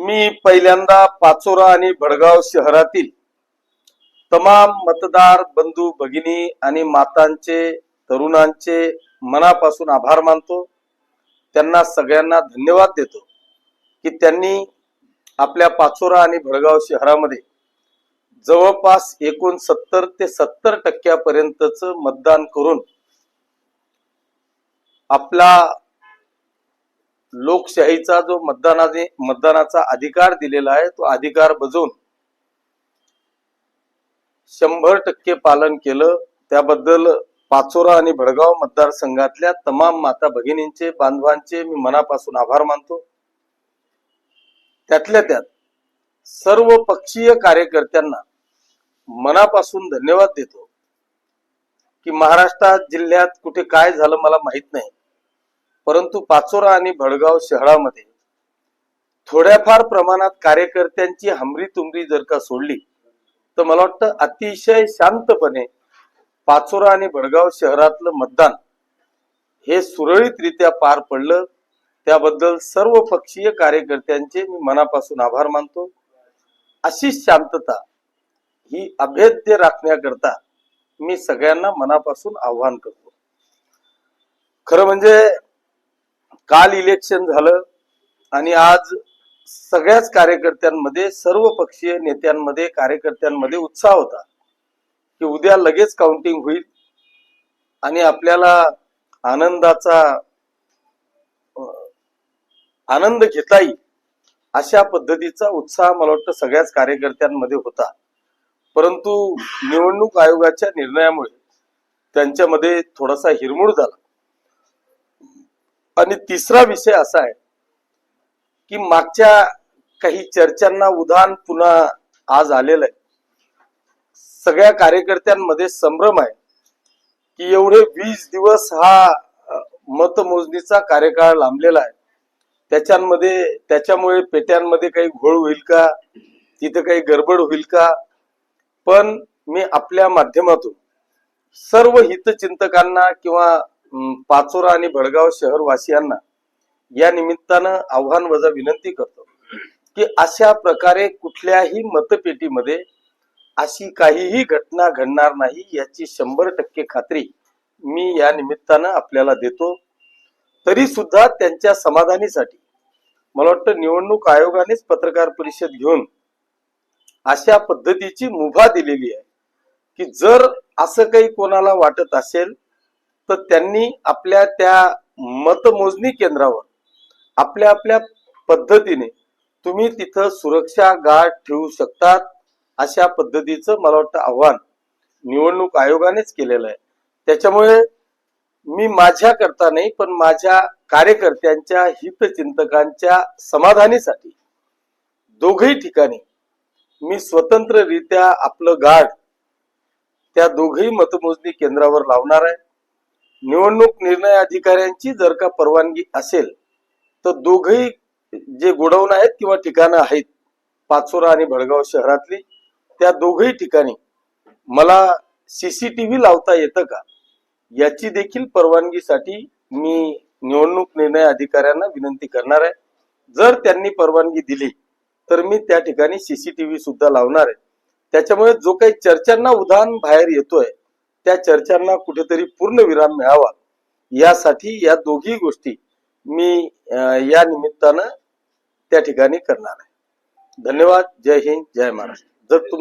मी पहिल्यांदा पाचोरा आणि भडगाव शहरातील तमाम मतदार बंधू भगिनी आणि मातांचे तरुणांचे मनापासून आभार मानतो. त्यांना सगळ्यांना धन्यवाद देतो की त्यांनी आपल्या पाचोरा आणि भडगाव शहरामध्ये जवळपास एकूण सत्तर ते सत्तर टक्क्यापर्यंतच मतदान करून आपला लोकशाहीचा जो मतदानाने मतदानाचा अधिकार दिलेला आहे तो अधिकार बजवून शंभर टक्के पालन केलं. त्याबद्दल पाचोरा आणि भडगाव मतदारसंघातल्या तमाम माता भगिनींचे बांधवांचे मी मनापासून आभार मानतो. त्यातल्या त्यात सर्व पक्षीय कार्यकर्त्यांना मनापासून धन्यवाद देतो की महाराष्ट्रात जिल्ह्यात कुठे काय झालं मला माहीत नाही. परंतु पाचोरा आणि भडगाव शहरामध्ये थोड्याफार प्रमाणात कार्यकर्त्यांची हमरी तुमरी जर का सोडली तर मला वाटतं अतिशय शांतपणे पाचोरा आणि भडगाव शहरातलं मतदान हे सुरळीतरित्या पार पडलं. त्याबद्दल सर्व पक्षीय कार्यकर्त्यांचे मी मनापासून आभार मानतो. अशी शांतता ही अभेद्य राखण्याकरता मी सगळ्यांना मनापासून आव्हान करतो. खरं म्हणजे काल इलेक्शन झालं आणि आज सगळ्याच कार्यकर्त्यांमध्ये सर्व पक्षीय नेत्यांमध्ये कार्यकर्त्यांमध्ये उत्साह होता की उद्या लगेच काउंटिंग होईल आणि आपल्याला आनंदाचा आनंद घेता येईल अशा पद्धतीचा उत्साह मला वाटतं सगळ्याच कार्यकर्त्यांमध्ये होता. परंतु निवडणूक आयोगाच्या निर्णयामुळे त्यांच्यामध्ये थोडासा हिरमोड झाला. आणि तिसरा विषय असा आहे की मागच्या काही चर्चांना उदाहरण पुन्हा आज आलेलं आहे. सगळ्या कार्यकर्त्यांमध्ये संभ्रम आहे की एवढे वीस दिवस हा मतमोजणीचा कार्यकाळ लांबलेला आहे. त्याच्यामध्ये त्याच्यामुळे पेट्यांमध्ये काही घोळ होईल का? तिथे काही गडबड होईल का? पण मी आपल्या माध्यमातून सर्व हितचिंतकांना किंवा पाचोरा आणि भडगाव शहरवासियांना या निमित्तानं आव्हान वजा विनंती करतो की अशा प्रकारे कुठल्याही मतपेटीमध्ये अशी काहीही घटना घडणार नाही याची शंभर टक्के खात्री मी या निमित्तानं आपल्याला देतो. तरी सुद्धा त्यांच्या समाधानीसाठी मला वाटतं निवडणूक आयोगानेच पत्रकार परिषद घेऊन अशा पद्धतीची मुभा दिलेली आहे की जर असं काही कोणाला वाटत असेल तर त्यांनी आपल्या त्या मतमोजणी केंद्रावर आपल्या आपल्या पद्धतीने तुम्ही तिथं सुरक्षा गार्ड ठेवू शकतात अशा पद्धतीचं मला वाटतं आव्हान निवडणूक आयोगानेच केलेलं आहे. त्याच्यामुळे मी माझ्या करता नाही पण माझ्या कार्यकर्त्यांच्या हितचिंतकांच्या समाधानीसाठी दोघही ठिकाणी मी स्वतंत्ररित्या आपलं गार्ड त्या दोघही मतमोजणी केंद्रावर लावणार आहे. निवडणूक निर्णय अधिकाऱ्यांची जर का परवानगी असेल तर दोघही जे गोडाऊन आहेत किंवा ठिकाणं आहेत पाचोरा आणि भडगाव शहरातली त्या दोघही ठिकाणी मला सीसीटीव्ही लावता येतं का? याची देखील परवानगीसाठी मी निवडणूक निर्णय अधिकाऱ्यांना विनंती करणार आहे. जर त्यांनी परवानगी दिली तर मी त्या ठिकाणी सीसीटीव्ही सुद्धा लावणार आहे. त्याच्यामुळे जो काही चर्चांना उदाहरण बाहेर येतोय त्या चर्चांना कुठेतरी पूर्ण विराम मिळावा. यासाठी या दोघी गोष्टी मी अं, या निमित्तानं त्या ठिकाणी करणार आहे. धन्यवाद. जय हिंद. जय महाराष्ट्र. जर तुम